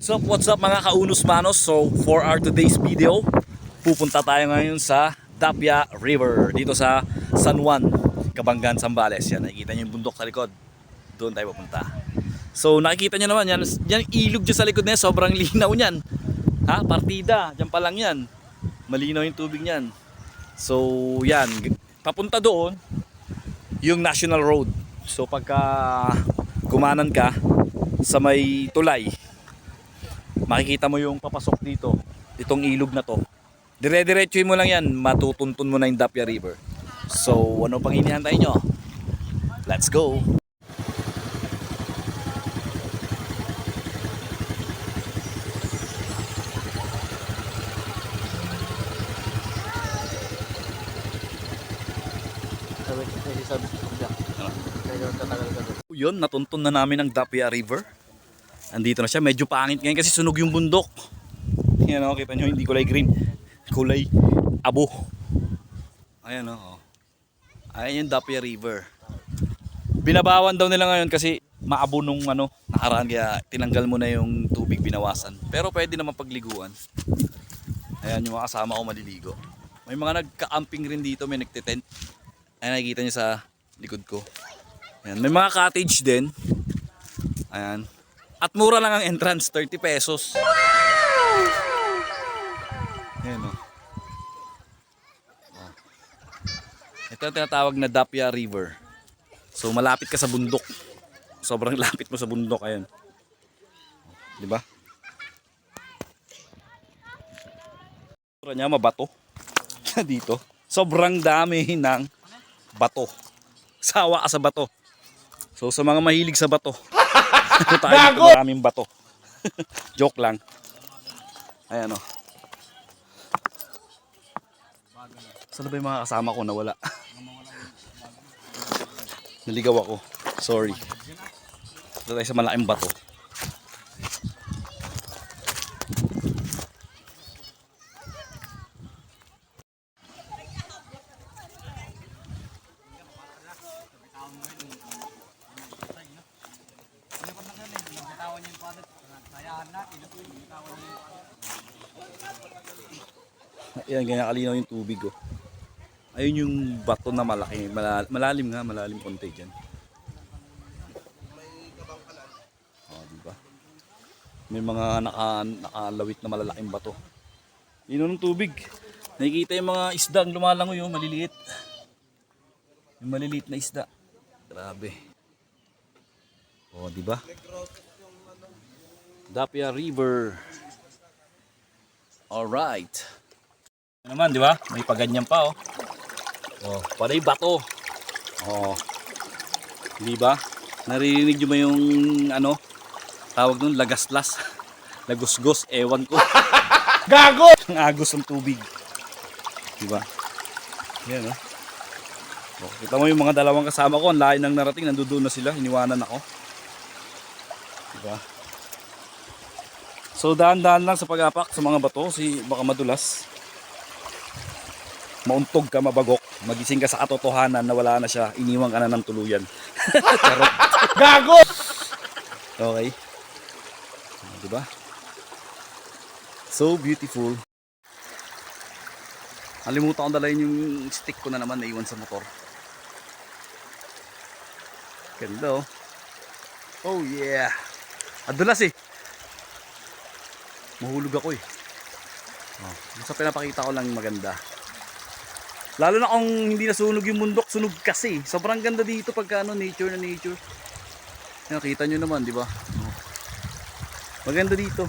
So what's up mga kaunos manos? So for our today's video, pupunta tayo ngayon sa Tapia River dito sa San Juan, Kabanggan, Zambales. Yan, nakikita niyo yung bundok sa likod. Doon tayo pupunta. So nakikita niyo naman yan, yan ilog dyan sa likod na yan, sobrang linaw niyan. Ha, partida, dyan pa lang yan. Malinaw yung tubig niyan. So yan, papunta doon yung National Road. So pagka kumanan ka sa may tulay, makikita mo yung papasok dito, itong ilog na to. Dire-diretsuin mo lang yan, matutuntun mo na yung Dapia River. So, ano pang hinihantay nyo? Let's go! Yun, natuntun na namin ang Dapia River. Andito na siya, medyo pangit ngayon kasi sunog yung bundok. Yan o, kita nyo, hindi kulay green. Kulay abo. Ayan o. Oh. Ayan yung Dapia River. Binabawan daw nila ngayon kasi maabo nung ano, nakaraan kaya tinanggal mo na yung tubig binawasan. Pero pwede naman pagliguan. Ayan yung mga kasama ko maliligo. May mga nagka-camping rin dito, may nagtitent. Ayan nakikita nyo sa likod ko. Ayan, may mga cottage din. Ayan. At mura lang ang entrance, 30 pesos. Ayan o. Oh. Ito ang tinatawag na Dapia River. So malapit ka sa bundok. Sobrang lapit mo sa bundok. Ayan. Di ba? Tura niya mabato. Dito. Sobrang dami ng bato. Sawa ka sa bato. So sa mga mahilig sa bato. tayo dito maraming bato. Joke lang. Ayan o. Saan na ba yung mga kasama ko na wala? Naligaw ako. Sorry. Dito tayo sa malaking bato. Ayan, ganyan kalinaw yung tubig oh. Ayun yung bato na malaki. Malal- malalim nga, malalim konti dyan. Oh, di ba? May mga naka, nakalawit na malalaking bato. Yun ng tubig. Nakikita yung mga isda ang lumalangoy yung maliliit. Yung maliliit na isda. Grabe. Oh, di ba? Dapia River. Alright. Ano naman, di ba? May paganyan pa, oh. Oh, panay bato. Oh. Di ba? Naririnig nyo ba yung ano? Tawag nun, lagaslas. Lagusgos, ewan ko. Gago! Ang agos ng tubig. Di ba? Yan, oh. oh. Kita mo yung mga dalawang kasama ko, ang layo nang narating, nandoon na sila, iniwanan ako. Di ba? So dahan-dahan lang sa pag-apak sa mga bato, si baka madulas. Mauntog ka, mabagok. Magising ka sa katotohanan na wala na siya, iniwan ka na ng tuluyan. Gago! Okay. Di ba? So beautiful. Kalimutan ko dalayin yung stick ko na naman naiwan sa motor. Ganda oh. Oh yeah. Adulas eh. Mahulog ako eh. Oh, basta pinapakita ko lang maganda. Lalo na kung hindi nasunog yung bundok, sunog kasi. Sobrang ganda dito pagka ano, nature na nature. Nakita nyo naman, di ba? Oh. Maganda dito.